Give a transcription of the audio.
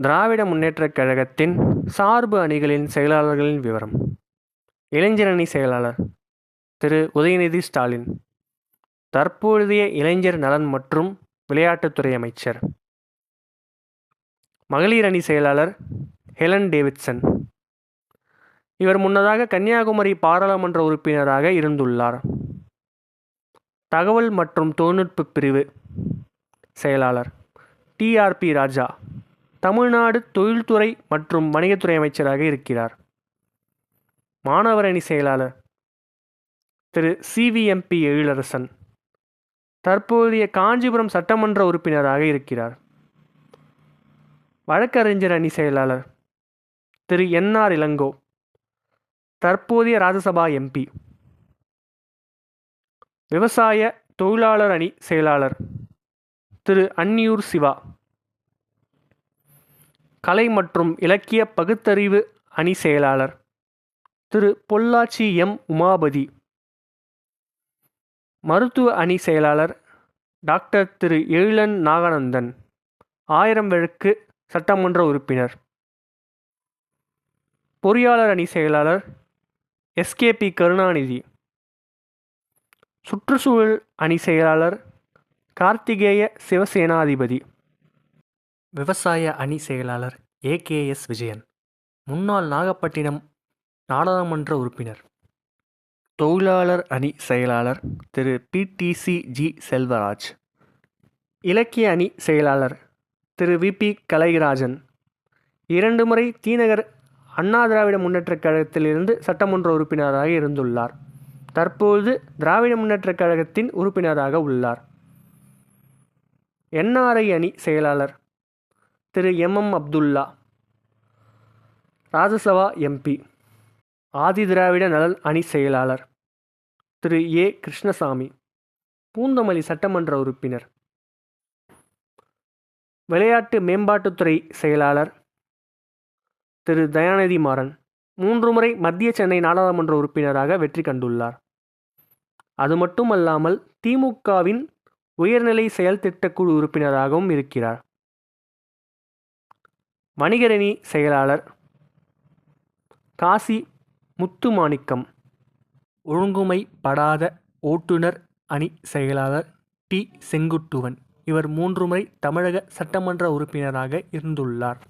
திராவிட முன்னேற்றக் கழகத்தின் சார்பு அணிகளின் செயலாளர்களின் விவரம். இளைஞர் அணி செயலாளர் திரு. உதயநிதி ஸ்டாலின். தற்பொழுதைய இளைஞர் நலன் மற்றும் விளையாட்டுத்துறை அமைச்சர். மகளிர் அணி செயலாளர் ஹெலன் டேவிட்சன். இவர் முன்னதாக கன்னியாகுமரி பாராளுமன்ற உறுப்பினராக இருந்துள்ளார். தகவல் மற்றும் தொழில்நுட்ப பிரிவு செயலாளர் டிஆர்பி ராஜா. தமிழ்நாடு தொழில்துறை மற்றும் வணிகத்துறை அமைச்சராக இருக்கிறார். மாணவர் அணி செயலாளர் திரு சிவிஎம்பி எழிலரசன் தற்போதைய காஞ்சிபுரம் சட்டமன்ற உறுப்பினராக இருக்கிறார். வழக்கறிஞர் அணி செயலாளர் திரு என்ஆர் இளங்கோ தற்போதைய ராஜ்யசபா எம்பி விவசாய தொழிலாளர் அணி செயலாளர் திரு அன்னியூர் சிவா கலை மற்றும் இலக்கிய பகுத்தறிவு அணி செயலாளர். திரு பொள்ளாச்சி எம். உமாபதி. மருத்துவ அணி செயலாளர் டாக்டர் திரு எழிலன் நாகானந்தன் ஆயிரம் விளக்கு சட்டமன்ற உறுப்பினர். பொறியாளர் அணி செயலாளர் எஸ்கேபி கருணாநிதி. சுற்றுச்சூழல் அணி செயலாளர் கார்த்திகேய சிவசேனாதிபதி. விவசாய அணி செயலாளர் ஏகேஎஸ் விஜயன் முன்னாள் நாகப்பட்டினம் நாடாளுமன்ற உறுப்பினர். தொழிலாளர் அணி செயலாளர் திரு. BDC G. செல்வராஜ். இலக்கிய அணி செயலாளர் திரு. விபி கலைராஜன். இரண்டு முறை தீநகர் அண்ணா திராவிட முன்னேற்றக் கழகத்திலிருந்து சட்டமன்ற உறுப்பினராக இருந்துள்ளார். தற்போது திராவிட முன்னேற்றக் கழகத்தின் உறுப்பினராக உள்ளார். என்ஆர்ஐ அணி செயலாளர் திரு M M Abdullah. Rajya Sabha MP ஆதி திராவிட நலன் அணி செயலாளர் திரு ஏ. கிருஷ்ணசாமி பூந்தமல்லி சட்டமன்ற உறுப்பினர். விளையாட்டு மேம்பாட்டுத்துறை செயலாளர் திரு தயாநிதி மாறன் மூன்று முறை மத்திய சென்னை நாடாளுமன்ற உறுப்பினராக வெற்றி கண்டுள்ளார். அது மட்டுமல்லாமல் திமுகவின் உயர்நிலை செயல் திட்டக்குழு உறுப்பினராகவும் இருக்கிறார். வணிகரணி செயலாளர். காசி முத்துமாணிக்கம். ஒழுங்குமைப்படாத ஓட்டுநர் அணி செயலாளர் டி. செங்குட்டுவன். இவர் மூன்று முறை தமிழக சட்டமன்ற உறுப்பினராக இருந்துள்ளார்.